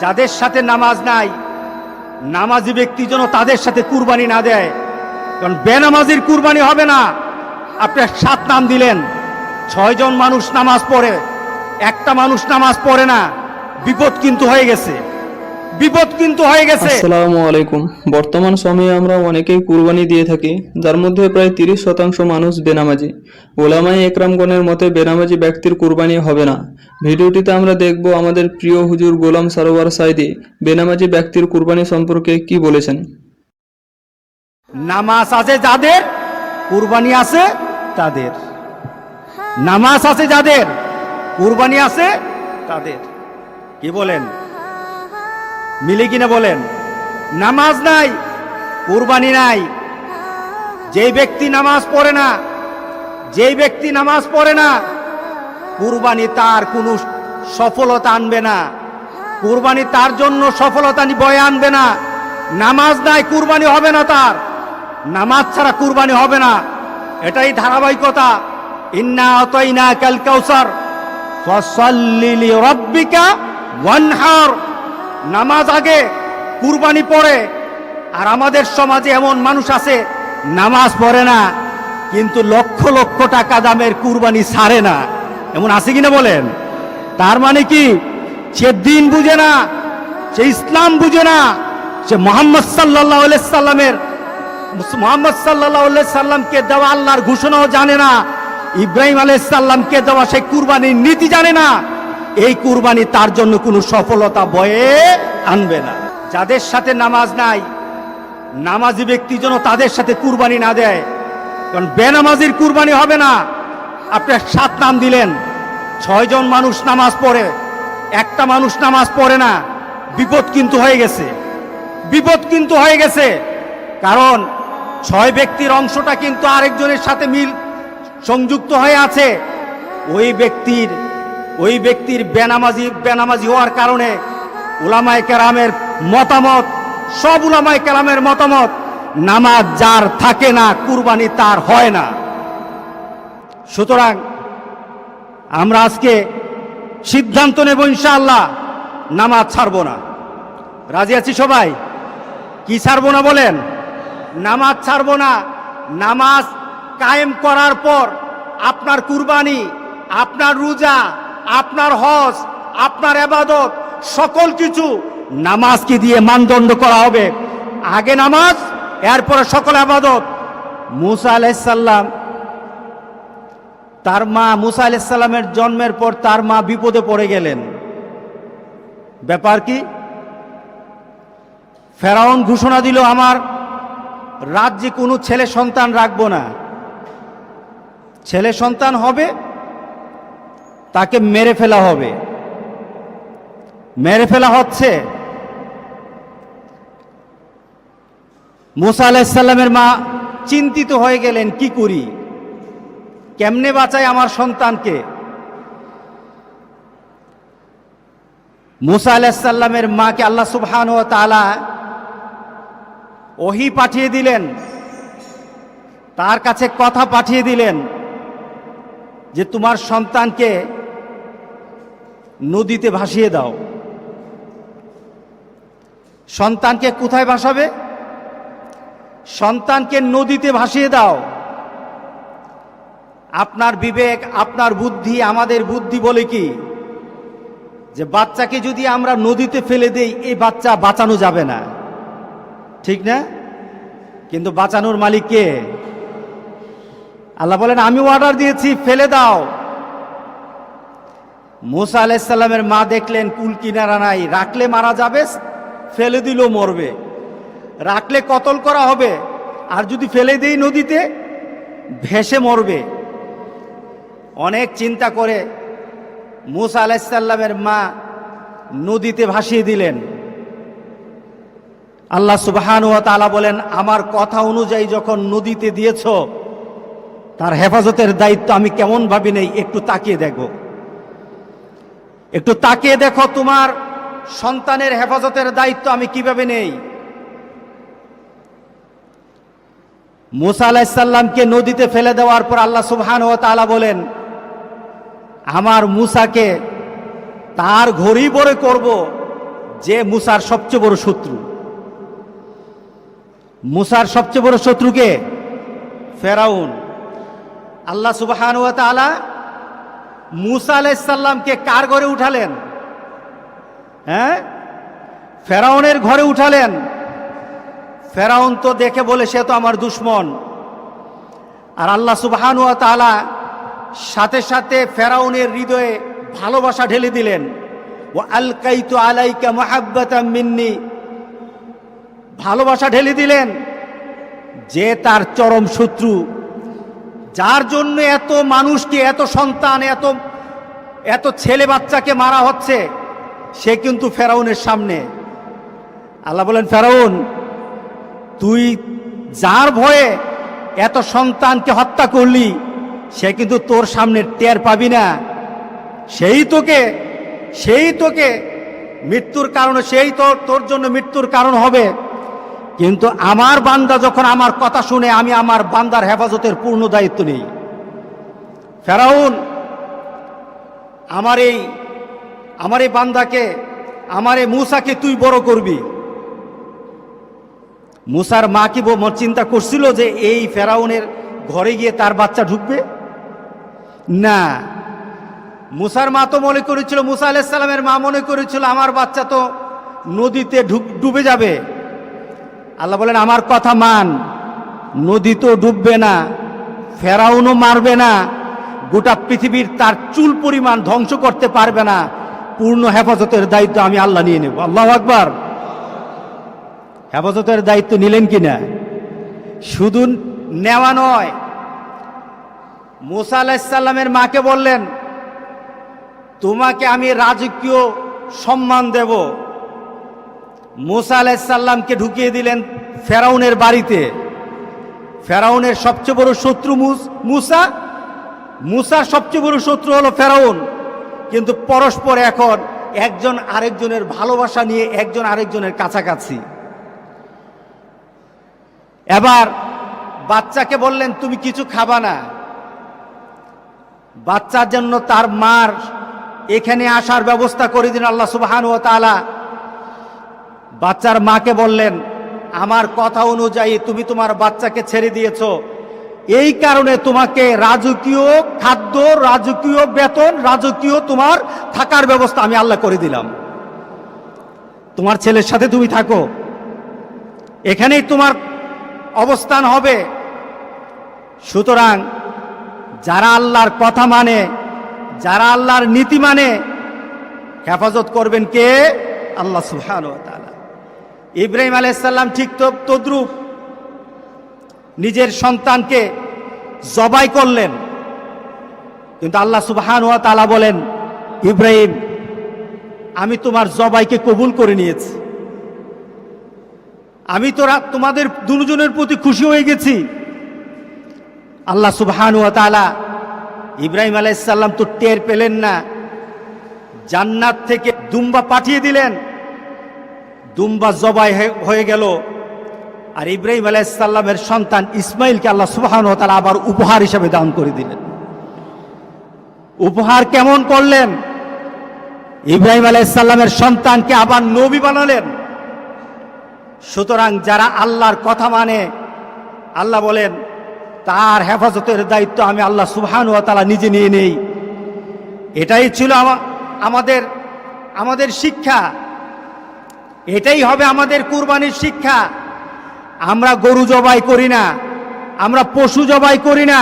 যাদের সাথে নামাজ নাই, নামাজি ব্যক্তি যেন তাদের সাথে কুরবানি না দেয়। কারণ বেনামাজির কুরবানি হবে না। আপনার সাত নাম দিলেন, ছয়জন মানুষ নামাজ পড়ে, একটা মানুষ নামাজ পড়ে না, বিপদ কিন্তু হয়ে গেছে। বিপদ কিন্তু হয়ে গেছে। আসসালামু আলাইকুম। বর্তমান সময়ে আমরা অনেকেই কুরবানি দিয়ে থাকি যার মধ্যে প্রায় তিরিশ শতাংশ মানুষ বেনামাজি। ওলামাই একরামগণের মতে বেনামাজি ব্যক্তির কুরবানি হবে না। ভিডিওটিতে আমরা দেখব আমাদের প্রিয় হুজুর গোলাম সারোয়ার সাইদি বেনামাজি ব্যক্তির কুরবানি সম্পর্কে কি বলেছেন। নামাজ আছে যাদের কুরবানি আছে তাদের। নামাজ আছে যাদের কুরবানি আছে তাদের। কি বলেন? মিলে কিনা বলেন, নামাজ নাই, কুরবানি নাই। যেই ব্যক্তি নামাজ পড়ে না, যেই ব্যক্তি নামাজ পড়ে না, কুরবানি তার কোনো সফলতা আনবে না। কুরবানি তার জন্য সফলতা বয়ে আনবে না। নামাজ নাই, কুরবানি হবে না তার। নামাজ ছাড়া কুরবানি হবে না। এটাই ধারাবাহিকতা। ইন্না অতইনা কাল কাউসার, ফসল্লি লিরাব্বিকা ওয়ানহার। নামাজ আগে, কুরবানি পড়ে আর আমাদের সমাজে এমন মানুষ আছে, নামাজ পড়ে না, কিন্তু লক্ষ লক্ষ টাকা দামের কুরবানি ছাড়ে না। এমন আছে কিনা বলেন? তার মানে কি? সে দিন বুঝে না, সে ইসলাম বুঝে না, সে মোহাম্মদ সাল্লাহ সাল্লামের, মোহাম্মদ সাল্লাহ সাল্লামকে দেওয়া আল্লাহর ঘোষণাও জানে না, ইব্রাহিম আলাইসাল্লামকে দেওয়া সেই কুরবানির নীতি জানে না। এই কুরবানি তার জন্য কোনো সফলতা বয়ে আনবে না। যাদের সাথে নামাজ নাই, নামাজি ব্যক্তি যেন তাদের সাথে কুরবানি না দেয়। কারণ বেনামাজির কুরবানি হবে না। আপনার সাত নাম দিলেন ছয়জন মানুষ নামাজ পড়ে, একটা মানুষ নামাজ পড়ে না। বিপদ কিন্তু হয়ে গেছে। বিপদ কিন্তু হয়ে গেছে। কারণ ছয় ব্যক্তির অংশটা কিন্তু আরেকজনের সাথে মিল, সংযুক্ত হয়ে আছে। ওই ব্যক্তির ওই ব্যক্তির বেনামাজি বেনামাজি হওয়ার কারণে উলামায় কেরামের মতামত, সব উলামায় কেরামের মতামত, নামাজ যার থাকে না, কুরবানি তার হয় না। সুতরাং আমরা আজকে সিদ্ধান্ত নেব ইনশাআল্লাহ, নামাজ ছাড়বো না। রাজি আছি সবাই? কি ছাড়বো না বলেন? নামাজ ছাড়বো না। নামাজ কায়েম করার পর আপনার কুরবানি, আপনার রোজা, আপনার হজ, আপনার এবাদত সকল কিছু নামাজকে দিয়ে মানদণ্ড করা হবে। আগে নামাজ, এরপরে সকল আবাদত। মুসা আলাইসাল্লাম, তার মা মুসা আলাইসাল্লামের জন্মের পর তার মা বিপদে পড়ে গেলেন। ব্যাপার কি? ফেরাউন ঘোষণা দিল, আমার রাজ্যে কোনো ছেলে সন্তান রাখব না। ছেলে সন্তান হবে, তাকে মেরে ফেলা হবে। মেরে ফেলা হচ্ছে। মুসা আলাইসাল্লামের মা চিন্তিত হয়ে গেলেন, কি করি? কেমনে বাঁচাই আমার সন্তানকে? মুসা আলাইসাল্লামের মাকে আল্লাহ সুবহান ও তালা ওহি পাঠিয়ে দিলেন, তার কাছে কথা পাঠিয়ে দিলেন যে, তোমার সন্তানকে নদীতে ভাসিয়ে দাও। সন্তানকে কোথায় ভাসাবে? সন্তানকে নদীতে ভাসিয়ে দাও। আপনার বিবেক, আপনার বুদ্ধি, আমাদের বুদ্ধি বলে কি? যে বাচ্চাকে যদি আমরা নদীতে ফেলে দেই এই বাচ্চা বাঁচানো যাবে না। ঠিক না? কিন্তু বাঁচানোর মালিক কে? আল্লাহ বলেন, আমি অর্ডার দিয়েছি, ফেলে দাও। মুসা আলাইসাল্লামের মা দেখলেন, কুল কিনারা নাই, রাখলে মারা যাবে ফেলে দিলেও মরবে। রাখলে কতল করা হবে? আর যদি ফেলে দেই নদীতে, ভেসে মরবে। অনেক চিন্তা করে মুসা আলাইসাল্লামের মা নদীতে ভাসিয়ে দিলেন। আল্লাহ সুবহান তালা বলেন, আমার কথা অনুযায়ী যখন নদীতে দিয়েছ, তার হেফাজতের দায়িত্ব আমি কেমন ভাবি নেই, একটু তাকিয়ে দেখো। একটু তাকিয়ে দেখো তোমার সন্তানের হেফাজতের দায়িত্ব আমি কীভাবে নেই? মুসা আলাহিসাল্লামকে নদীতে ফেলে দেওয়ার পর আল্লাহ সুবহান ও তালা বলেন, আমার মুসাকে তার ঘড়ি বরে করব যে মুসার সবচেয়ে বড় শত্রু। মুসার সবচেয়ে বড় শত্রুকে ফেরাউন। আল্লাহ সুবাহান ওয়া তাআলা মুসা আলাইসাল্লামকে কার ঘরে উঠালেন? হ্যাঁ? ফেরাউনের ঘরে উঠালেন। ফেরাউন তো দেখে বলে, সে তো আমার দুশ্মন। আর আল্লাহ সুবহান তাআলা সাথে সাথে ফেরাউনের হৃদয়ে ভালোবাসা ঢেলে দিলেন। ও আলকাইতু আলাইকা মাহাব্বাতাম মিন্নি। ভালোবাসা ঢেলে দিলেন যে তার চরম শত্রু, যার জন্য এত মানুষকে, এত সন্তান, এত এত ছেলে বাচ্চাকে মারা হচ্ছে। সে কিন্তু ফেরাউনের সামনে। আল্লাহ বলেন, ফেরাউন, তুই যার ভয়ে এত সন্তানকে হত্যা করলি, সে কিন্তু তোর সামনে টের পাবি না। সেই তোকে সেই তোকে মৃত্যুর কারণে, সেই তো তোর জন্য মৃত্যুর কারণ হবে। কিন্তু আমার বান্দা যখন আমার কথা শুনে, আমি আমার বান্দার হেফাজতের পূর্ণ দায়িত্ব নেই। ফেরাউন, আমার এই আমার এই বান্দাকে, আমার এই মূসাকে তুই বড় করবি। মুসার মা কি চিন্তা করছিল যে এই ফেরাউনের ঘরে গিয়ে তার বাচ্চা ঢুকবে? না। মুসার মা তো মনে করেছিল, মুসা আলাইসাল্লামের মা মনে করেছিল, আমার বাচ্চা তো নদীতে ডুবে যাবে। আল্লাহ বলেন, আমার কথা মান। নদী তো ডুববে না, ফেরাউনও মারবে না, গোটা পৃথিবীর তার চুল পরিমাণ ধ্বংস করতে পারবে না পূর্ণ হেফাজতের দায়িত্ব আমি আল্লাহ নিয়ে নেব। আল্লাহ আকবার। হেফাজতের দায়িত্ব নিলেন কিনা? শুধু নেওয়া নয়, মুসা আলাহিসাল্লামের মাকে বললেন, তোমাকে আমি রাজকীয় সম্মান দেব। মুসা আলাহিসাল্লামকে ঢুকিয়ে দিলেন ফেরাউনের বাড়িতে। ফেরাউনের সবচেয়ে বড় শত্রু মুস- মুসা? মুসার সবচেয়ে বড় শত্রু হলো ফেরাউন। কিন্তু পরস্পর এখন একজন আরেকজনের ভালোবাসা নিয়ে একজন আরেকজনের কাছাকাছি। এবার বাচ্চাকে বললেন, তুমি কিছু খাবা না। বাচ্চার জন্য তার মার এখানে আসার ব্যবস্থা করে দিন আল্লাহ সুবাহান ও তালা বাচ্চার মাকে বললেন, আমার কথা অনুযায়ী তুমি তোমার বাচ্চাকে ছেড়ে দিয়েছ। এই কারণে তোমাকে রাজকীয় খাদ্য, রাজকীয় বেতন, রাজকীয় তোমার থাকার ব্যবস্থা আমি আল্লাহ করে দিলাম। তোমার ছেলের সাথে তুমি থাকো। এখানেই তোমার অবস্থান হবে। সুতরাং যারা আল্লাহর কথা মানে যারা আল্লাহর নীতি মানে হেফাজত করবেন কে? আল্লাহ সুহান ইব্রাহিম আলাইসাল্লাম ঠিক তো তদ্রুপ। নিজের সন্তানকে জবাই করলেন। কিন্তু আল্লাহ সুবহান ওয়া তাআলা বলেন, ইব্রাহিম, আমি তোমার জবাইকে কবুল করে নিয়েছি। আমি তোরা, তোমাদের দুজনের প্রতি খুশি হয়ে গেছি। আল্লাহ সুবহান ওয়া তাআলা ইব্রাহিম আলাইসাল্লাম তো টের পেলেন না। জান্নাত থেকে দুম্বা পাঠিয়ে দিলেন। দুম্বা জবাই হয়ে গেল। আর ইব্রাহিম আলাইসাল্লামের সন্তান ইসমাইলকে আল্লাহ সুবহান তাআলা আবার উপহার হিসেবে দান করে দিলেন। উপহার কেমন করলেন? ইব্রাহিম আলাইসাল্লামের সন্তানকে আবার নবী বানালেন। সুতরাং যারা আল্লাহর কথা মানে আল্লাহ বলেন, তার হেফাজতের দায়িত্ব আমি আল্লাহ সুবহান ওয়া তাআলা নিজে নিয়ে নেই। এটাই ছিল আমাদের আমাদের শিক্ষা। এটাই হবে আমাদের কুরবানির শিক্ষা। আমরা গরু জবাই করি না, আমরা পশু জবাই করি না,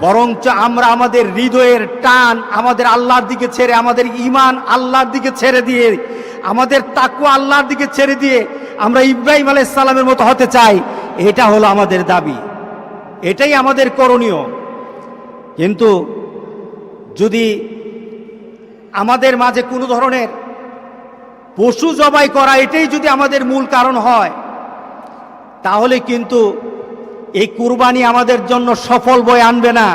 বরঞ্চ আমরা আমাদের হৃদয়ের টান আমাদের আল্লাহর দিকে ছেড়ে, আমাদের ইমান আল্লাহর দিকে ছেড়ে দিয়ে, আমাদের তাকুয়া আল্লাহর দিকে ছেড়ে দিয়ে আমরা ইব্রাহিম সালামের মতো হতে চাই, এটা হলো আমাদের দাবি। এটাই আমাদের করণীয়। কিন্তু যদি আমাদের মাঝে কোনো ধরনের পশু জবাই করা, এটাই যদি আমাদের মূল কারণ হয় তাহলে কিন্তু এই কুরবানি আমাদের জন্য সফল বয়ে আনবে না।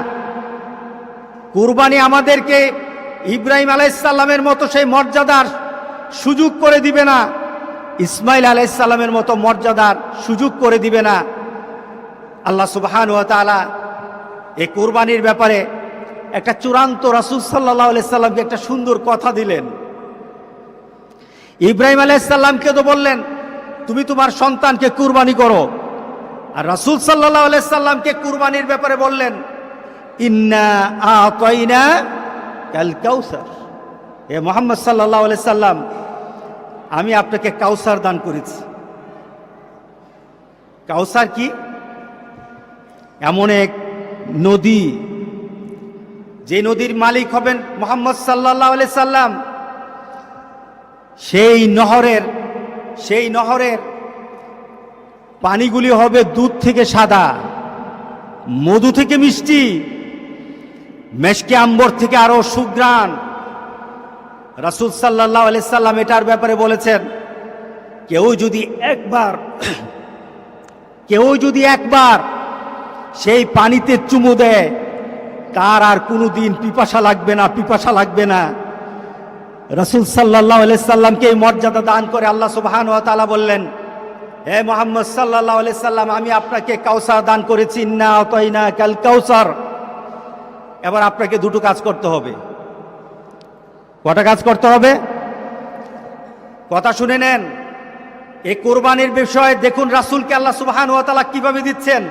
কুরবানি আমাদেরকে ইব্রাহিম আলাইসাল্লামের মতো সেই মর্যাদার সুযোগ করে দিবে না। ইসমাইল আলাইসাল্লামের মতো মর্যাদার সুযোগ করে দিবে না। আল্লাহ সুবহান ওয়া এই কুরবানির ব্যাপারে একটা চূড়ান্ত রাসূল সাল্লাল্লাহু আলাইহি সাল্লামকে একটা সুন্দর কথা দিলেন। ইব্রাহিম আলাইসাল্লামকে তো বললেন তুমি তোমার সন্তানকে কুরবানি করো। আর রাসুল সাল্লাহ আলাইসাল্লামকে কুরবানির ব্যাপারে বললেন কাল কাউসার। এ মোহাম্মদ সাল্লাহ আলাইসাল্লাম আমি আপনাকে কাউসার দান করেছি। কাউসার কি? এমন এক নদী, যে নদীর মালিক হবেন মোহাম্মদ সাল্লাহ সাল্লাম, সেই নহরের সেই নহরের পানিগুলি হবে দুধ থেকে সাদা, মধু থেকে মিষ্টি, মেশকে আম্বর থেকে আরও সুগ্রাণ রাসুল সাল্লাহ সাল্লাম এটার ব্যাপারে বলেছেন, কেউ যদি একবার, কেউ যদি একবার সেই পানিতে চুমু দেয়, তার আর কোনো দিন পিপাসা লাগবে না, পিপাসা লাগবে না। রসুল সাল্লাহ সাল্লামকে এই মর্যাদা দান করে আল্লাহ সুবাহান ওয়া তাআলা বললেন, হে মোহাম্মদ সাল্লাহ সাল্লাম, আমি আপনাকে কাউসার দান করেছি। না অতই না কাল কাউসার। এবার আপনাকে দুটো কাজ করতে হবে। কটা কাজ করতে হবে? কথা শুনে নেন। এই কোরবানির বিষয়ে দেখুন রাসুলকে আল্লাহ সুবাহান ওয়া তাআলা কীভাবে দিচ্ছেন।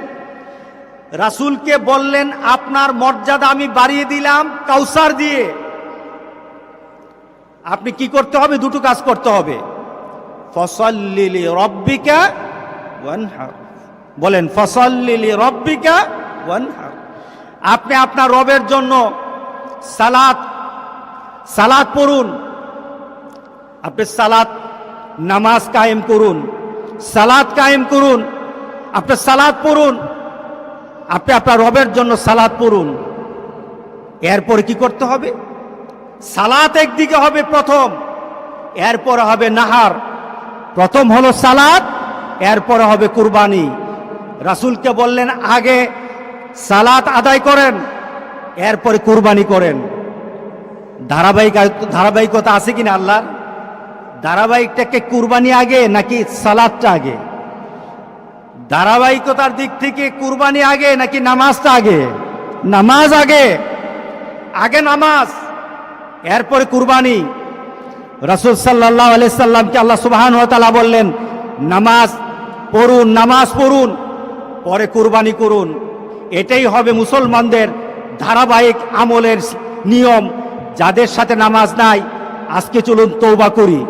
রাসুলকে বললেন, আপনার মর্যাদা আমি বাড়িয়ে দিলাম কাউসার দিয়ে। আপনি কি করতে হবে? দুটো কাজ করতে হবে। ফসল্লিলি রব্বিকা ওয়ানহার। বলেন ফসল্লিলি রব্বিকা ওয়ানহার। আপনি আপনার রবের জন্য সালাত সালাত পড়ুন। আপনি সালাত নামাজ কায়েম করুন। সালাত কায়েম করুন। আপনি সালাত পড়ুন। আপনি আপনার রবের জন্য সালাত পড়ুন। এরপরে কি করতে হবে? সালাত একদিকে হবে প্রথম, এরপরে হবে নাহার। প্রথম হলো সালাত, এরপরে হবে কুরবানি। রাসুলকে বললেন, আগে সালাত আদায় করেন, এরপরে কুরবানি করেন। ধারাবাহিক ধারাবাহিকতা আছে কিনা আল্লাহর? ধারাবাহিকটাকে কুরবানি আগে নাকি সালাদটা আগে? ধারাবাহিকতার দিক থেকে কুরবানি আগে নাকি নামাজটা আগে? নামাজ আগে। আগে নামাজ। এরপরে কুরবানি। রসুল সাল্লাহ আলি সাল্লামকে আল্লাহ সুবাহান তালা বললেন, নামাজ পড়ুন নামাজ পড়ুন, পরে কুরবানি করুন। এটাই হবে মুসলমানদের ধারাবাহিক আমলের নিয়ম। যাদের সাথে নামাজ নাই, আজকে চলুন তৌবা করি।